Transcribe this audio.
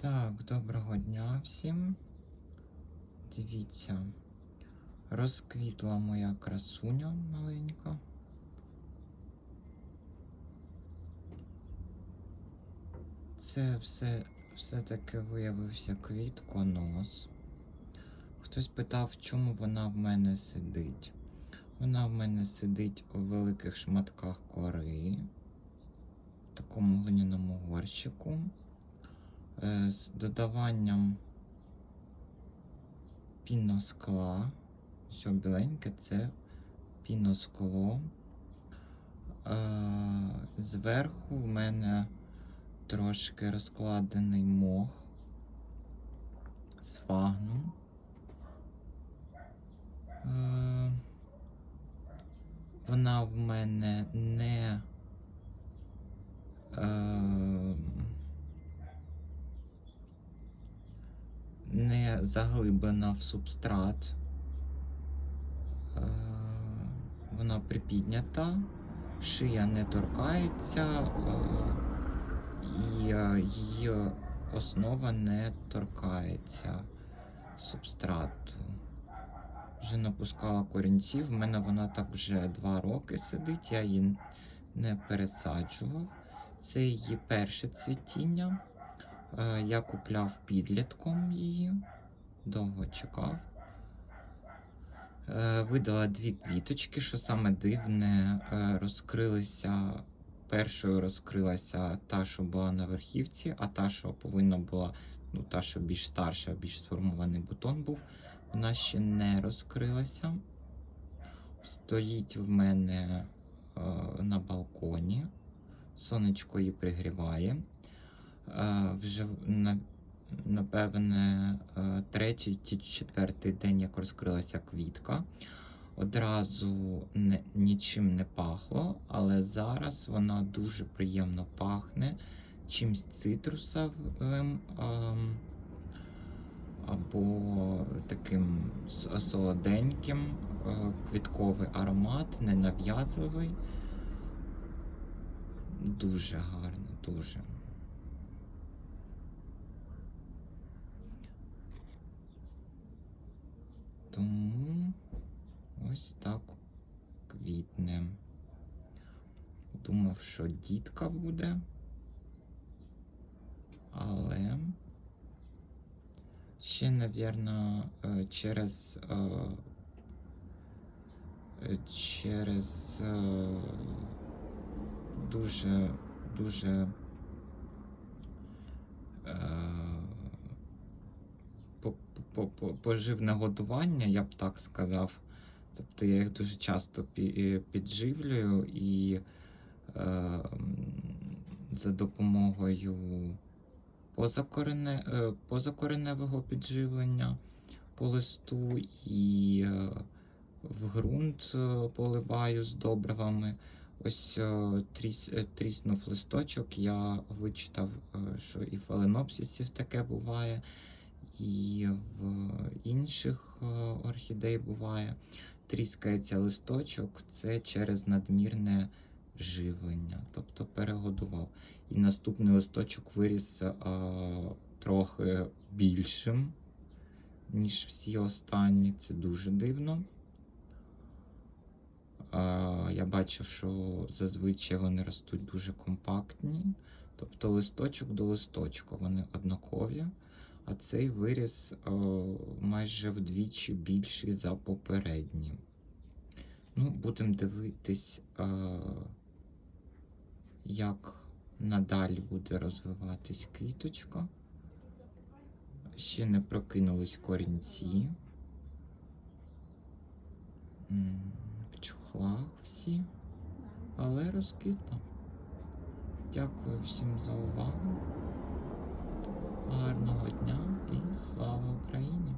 Так, доброго дня всім. Дивіться, розквітла моя красуня маленька. Це все, все-таки виявився квітконос. Хтось питав, чому вона в мене сидить. Вона в мене сидить у великих шматках кори, в такому глиняному горщику з додаванням піноскла. Все біленьке це піноскло. Е, Зверху в мене трошки розкладений мох з фагном. Е, Вона в мене не е, заглиблена в субстрат. Е, Вона припіднята, шия не торкається, е, і е, її основа не торкається субстрату. Вже напускала корінців. В мене вона так вже два роки сидить, я її не пересаджував. Це її перше цвітіння. Я купляв підлітком її, довго чекав. Е, Видала дві квіточки, що саме дивне, е, розкрилися. Першою розкрилася та, що була на верхівці, а та, що повинна була, ну, та, що більш старша, більш сформований бутон був, вона ще не розкрилася. Стоїть в мене е, на балконі. Сонечко її пригріває. Е, вже на, напевне, е, третій чи четвертий день, як розкрилася квітка. Одразу не, нічим не пахло, але зараз вона дуже приємно пахне чимсь цитрусовим ем, або таким солоденьким, е, квітковий аромат, ненав'язливий. Дуже гарно, дуже. Тому ось так квітне. Думав, що дітка буде, але ще, навірно, е, через е, е, через дуже дуже е, по- по- по- поживне годування, я б так сказав. Тобто я їх дуже часто підживлюю і е, за допомогою е, позакореневого підживлення по листу і е, в ґрунт е, поливаю з добривами. Ось е, тріс, тріснув листочок, я вичитав, що і в фаленопсисів таке буває, і в інших е, орхідей буває. Тріскається листочок, це через надмірне живлення, тобто перегодував. І наступний листочок виріс е, трохи більшим, ніж всі останні. Це дуже дивно. Е, я бачив, що зазвичай вони ростуть дуже компактні, тобто листочок до листочка вони однакові, а цей виріс е, майже вдвічі більший за попередній. Ну, будемо дивитись, е, як надалі буде розвиватись квіточка. Ще не прокинулись корінці. В чохлах всі, але розквітла. Дякую всім за увагу. Гарного дня і слава Україні!